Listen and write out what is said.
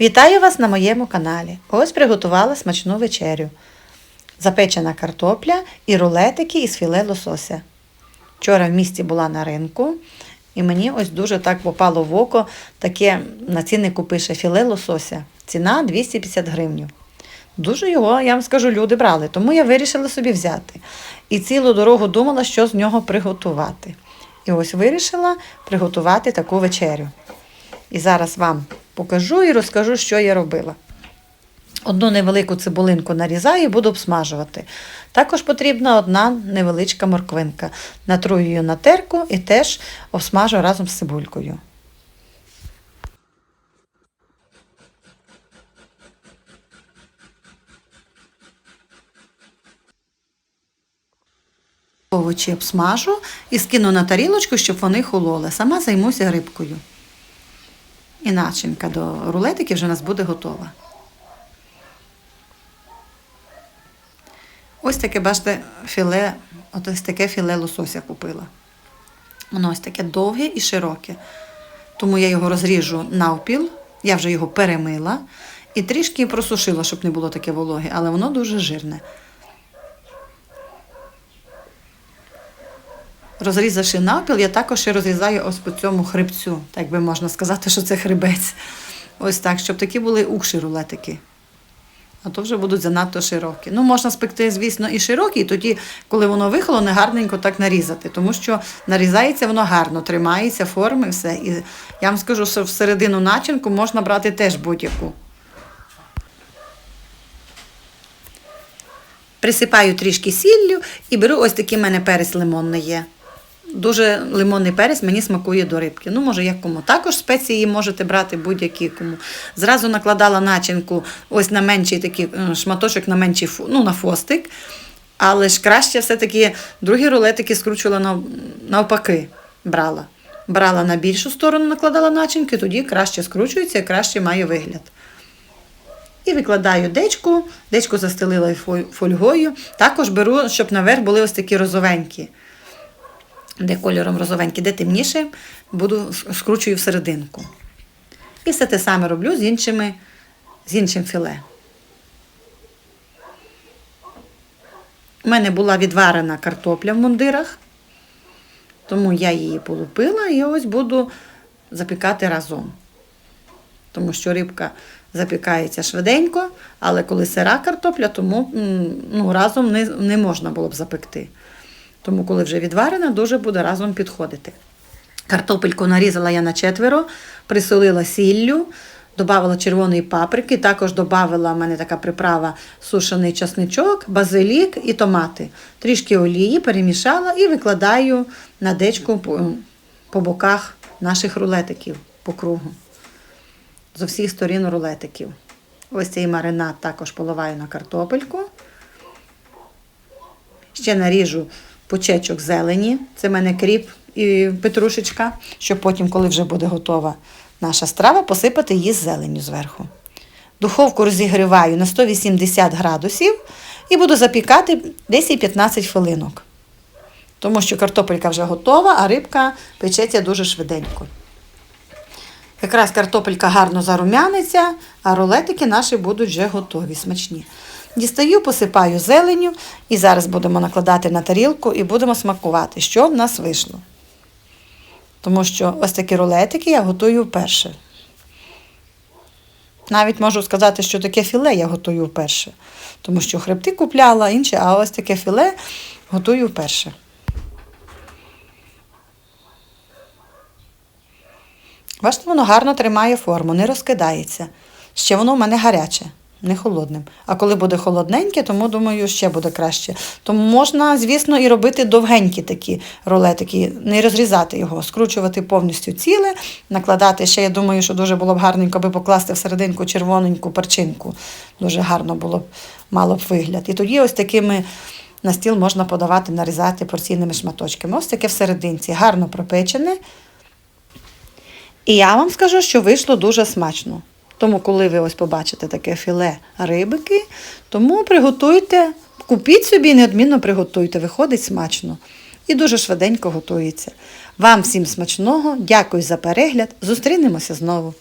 Вітаю вас на моєму каналі. Ось приготувала смачну вечерю. Запечена картопля і рулетики із філе лосося. Вчора в місті була на ринку, і мені ось дуже так попало в око таке на ціннику пише філе лосося. Ціна 250 гривень. Дуже його, я вам скажу, люди брали, тому я вирішила собі взяти. І цілу дорогу думала, що з нього приготувати. І ось вирішила приготувати таку вечерю. І зараз вам покажу і розкажу, що я робила. Одну невелику цибулинку нарізаю і буду обсмажувати. Також потрібна одна невеличка морквинка. Натрую її на терку і теж обсмажу разом з цибулькою. Овочі обсмажу і скину на тарілочку, щоб вони хололи. Сама займуся рибкою. І начинка до рулетиків вже у нас буде готова. Ось таке, бачите, філе, ось таке філе лосося купила. Воно ось таке довге і широке. Тому я його розріжу навпіл, я вже його перемила і трішки просушила, щоб не було таке вологе, але воно дуже жирне. Розрізавши навпіл, я також ще розрізаю ось по цьому хребцю, так би можна сказати, що це хребець. Ось так, щоб такі були укші рулетики. А то вже будуть занадто широкі. Ну, можна спекти, звісно, і широкі, і тоді, коли воно вихолоне, гарненько так нарізати, тому що нарізається воно гарно, тримається форми, все. І я вам скажу, що всередину начинку можна брати теж будь-яку. Присипаю трішки сіллю і беру ось такий в мене перець лимонний є. Дуже лимонний перець мені смакує до рибки. Ну, може, як кому. Також спеції можете брати будь-які кому. Зразу накладала начинку ось на менший такий е, шматочок на менший ну, на фостик. Але ж краще все-таки другі рулетики скручувала навпаки. Брала. Брала на більшу сторону, накладала начинки, тоді краще скручується і краще має вигляд. І викладаю дечку, дечку застелила фольгою. Також беру, щоб наверх були ось такі розовенькі де кольором розовенький, де темніше, буду скручую всерединку. І все те саме роблю з, іншими, з іншим філе. У мене була відварена картопля в мундирах, тому я її полупила і ось буду запікати разом. Тому що рибка запікається швиденько, але коли сира картопля, тому ну, разом не, не можна було б запекти. Тому, коли вже відварена, дуже буде разом підходити. Картопельку нарізала я на четверо, присолила сіллю, додавала червоної паприки, також додавала в мене така приправа сушений часничок, базилік і томати. Трішки олії перемішала і викладаю на дечку по, по боках наших рулетиків по кругу. З усіх сторін рулетиків. Ось цей маринад також поливаю на картопельку. Ще наріжу почечок зелені. Це в мене кріп і петрушечка, щоб потім, коли вже буде готова наша страва, посипати її з зеленню зверху. Духовку розігріваю на 180 градусів і буду запікати 10-15 хвилинок. Тому що картопелька вже готова, а рибка печеться дуже швиденько. Якраз картопелька гарно зарум'яниться, а рулетики наші будуть вже готові, смачні. Дістаю, посипаю зеленю і зараз будемо накладати на тарілку і будемо смакувати, що в нас вийшло. Тому що ось такі рулетики я готую вперше. Навіть можу сказати, що таке філе я готую вперше. Тому що хребти купляла, інше, а ось таке філе готую вперше. Бачите, воно гарно тримає форму, не розкидається. Ще воно в мене гаряче, не холодним. А коли буде холодненьке, тому думаю, ще буде краще. Тому можна, звісно, і робити довгенькі такі рулетики, не розрізати його, скручувати повністю ціле, накладати ще, я думаю, що дуже було б гарненько би покласти всерединку червоненьку перчинку. Дуже гарно було б, мало б вигляд. І тоді ось такими на стіл можна подавати, нарізати порційними шматочками. Ось таке всерединці, гарно пропечене. І я вам скажу, що вийшло дуже смачно. Тому, коли ви ось побачите таке філе рибики, тому приготуйте, купіть собі і неодмінно приготуйте, виходить смачно. І дуже швиденько готується. Вам всім смачного, дякую за перегляд. Зустрінемося знову.